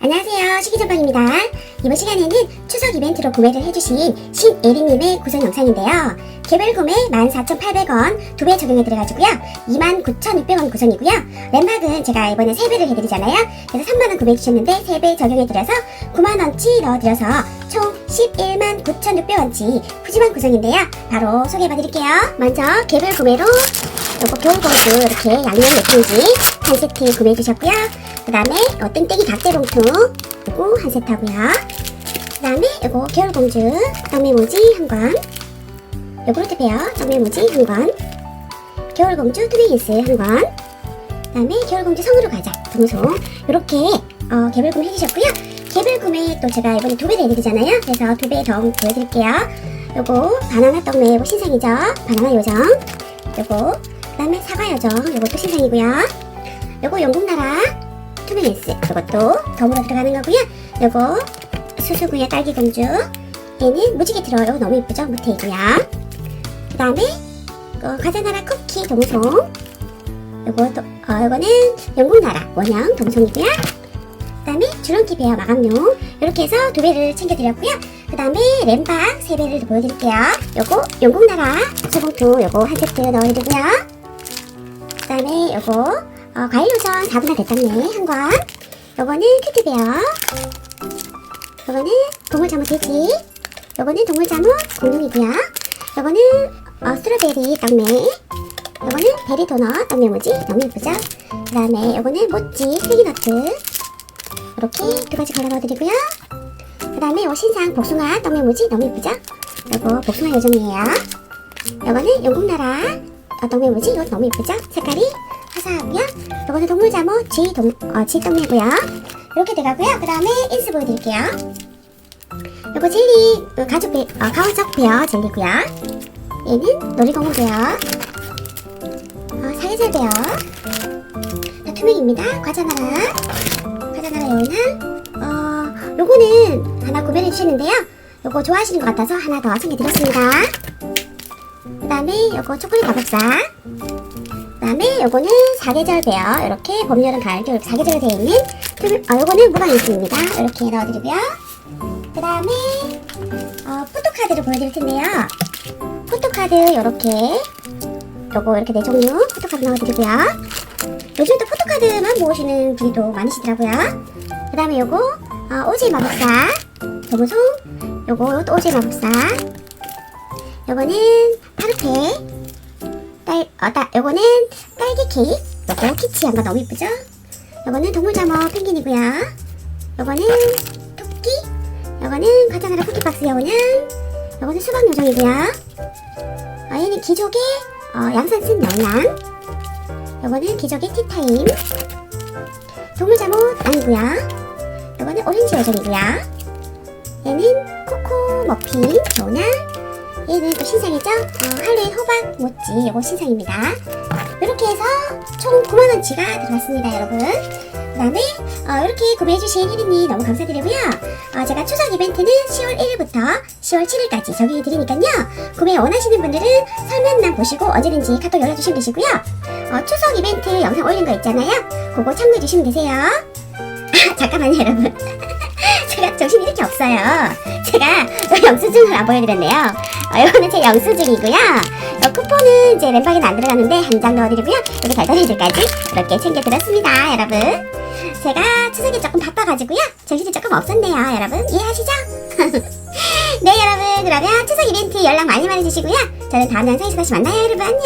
안녕하세요. 시기전방입니다. 이번 시간에는 추석 이벤트로 구매를 해주신 신예리님의 구성 영상인데요. 개별 구매 14,800원 두배 적용해드려가지고요. 29,600원 구성이고요. 램박은 제가 이번에 3배를 해드리잖아요. 그래서 3만원 구매해주셨는데 3배 적용해드려서 9만원치 넣어드려서 총 11만 9,600원치 푸짐한 구성인데요. 바로 소개해봐드릴게요. 먼저 개별 구매로 요거 겨울공주 이렇게 양면 예쁜지 한 세트 구매해주셨고요 그 다음에 어, 땡땡이 각재 봉투 요거 한 세트 하고요. 그 다음에 요거 겨울공주 떡메모지 한권. 요구르트 베어 떡메모지 한권. 겨울공주 투베이스 한권. 그 다음에 겨울공주 성으로 가자. 동송 요렇게 어, 개별 구매 해주셨고요. 개별 구매 또 제가 이번에 두배 해드리잖아요. 그래서 두 배 더 보여드릴게요. 요거 바나나 떡메 신상이죠? 바나나 요정. 요거. 그 다음에 사과 요정. 요것도 신상이고요. 요거 영국나라 투명에스 이것도 덤으로 들어가는 거고요. 요거 수수구의 딸기공주. 얘는 무지개 들어요. 너무 이쁘죠? 무태이고요. 그 다음에 어, 과자나라 쿠키 동송. 요거 또, 어, 요거는 영국나라 원형 동송이고요. 그 다음에 줄넘기 베어 마감용. 이렇게 해서 두 배를 챙겨드렸고요. 그 다음에 램박 세 배를 보여드릴게요. 요거 영국나라 수봉투 요거 한 세트 넣어드리고요. 그 다음에 요거 어, 과일 로션 4분할 대탕네 한 권 요거는 큐트베어 요거는 동물자무 돼지. 요거는 동물자무 공룡이고요. 요거는 어, 스트로베리 떡메 요거는 베리 도넛 떡메 모지? 너무 예쁘죠? 그 다음에 요거는 모찌 슬기너트. 이렇게 두 가지 갈아 넣어드리고요. 그 다음에 요 신상 복숭아 떡메 모지? 너무 예쁘죠? 요거 복숭아 요정이에요. 요거는 영국나라 어, 떡메 모지? 이거 너무 예쁘죠? 색깔이 화사하고요. 요거는 동물자모 G 동, 어, G 떡메고요. 이렇게 돼가고요. 그 다음에 인스 보여드릴게요. 요거 젤리 어, 가죽 베, 어, 가오적 베어 젤리고요. 얘는 놀이공원 베어 어, 사계절 베어. 다 투명입니다. 과자 나라. 과자 나라 요는 어 요거는 하나 구매해 주셨는데요. 요거 좋아하시는 것 같아서 하나 더 챙겨드렸습니다. 그 다음에 요거 초콜릿 그 다음에 요거는 사계절 베어. 이렇게 봄, 여름, 가을, 겨울 사계절로 되어 있는 투명, 어, 요거는 무광 있습니다. 이렇게 넣어드리고요. 그 다음에 어, 포토카드를 보여드릴 텐데요. 포토카드 이렇게 요거 이렇게 네 종류 포토카드 넣어드리고요. 요즘 또 포토카드만 모으시는 분도 많으시더라고요. 그 다음에 요거 어, 오지 마법사 도무송 요거 또 오지 마법사. 요거는 파르페 딸, 어, 딸, 요거는 딸기 케이크. 요거 키치 한거 너무 이쁘죠? 요거는 동물자모 펭귄이고요. 요거는 토끼. 요거는 과자나라 쿠키박스 요거는 요거는 수박 요정이고요. 어, 얘는 기족의 어, 양산 쓴 명랑 요거는 기족의 티타임. 동물자모 아니고요. 요거는 오렌지 요정이고요. 얘는 코코 머핀 조나 얘는 또 신상이죠? 어, 할로윈 호박 모찌 요거 신상입니다. 이렇게 해서 총 9만원치가 들어갔습니다 여러분. 그 다음에 어, 이렇게 구매해주신 혜린이 너무 감사드리고요. 어, 제가 추석 이벤트는 10월 1일부터 10월 7일까지 적용해드리니까요. 구매 원하시는 분들은 설명란 보시고 언제든지 카톡 연락주시면 되시고요. 어, 추석 이벤트 영상 올린 거 있잖아요. 그거 참고해주시면 되세요. 아, 잠깐만요 여러분. 제가 정신이 이렇게 없어요. 제가 영수증을 안 보여드렸네요 어, 이거는 제 영수증이고요. 어, 쿠폰은 제 램박에는 안 들어가는데 한 장 넣어드리고요. 여기 달달이들까지 이렇게 챙겨드렸습니다 여러분. 제가 추석에 조금 바빠가지고요. 정신이 조금 없었네요 여러분. 이해하시죠? 네 여러분. 그러면 추석 이벤트 연락 많이 많이 주시고요. 저는 다음 영상에서 다시 만나요 여러분. 안녕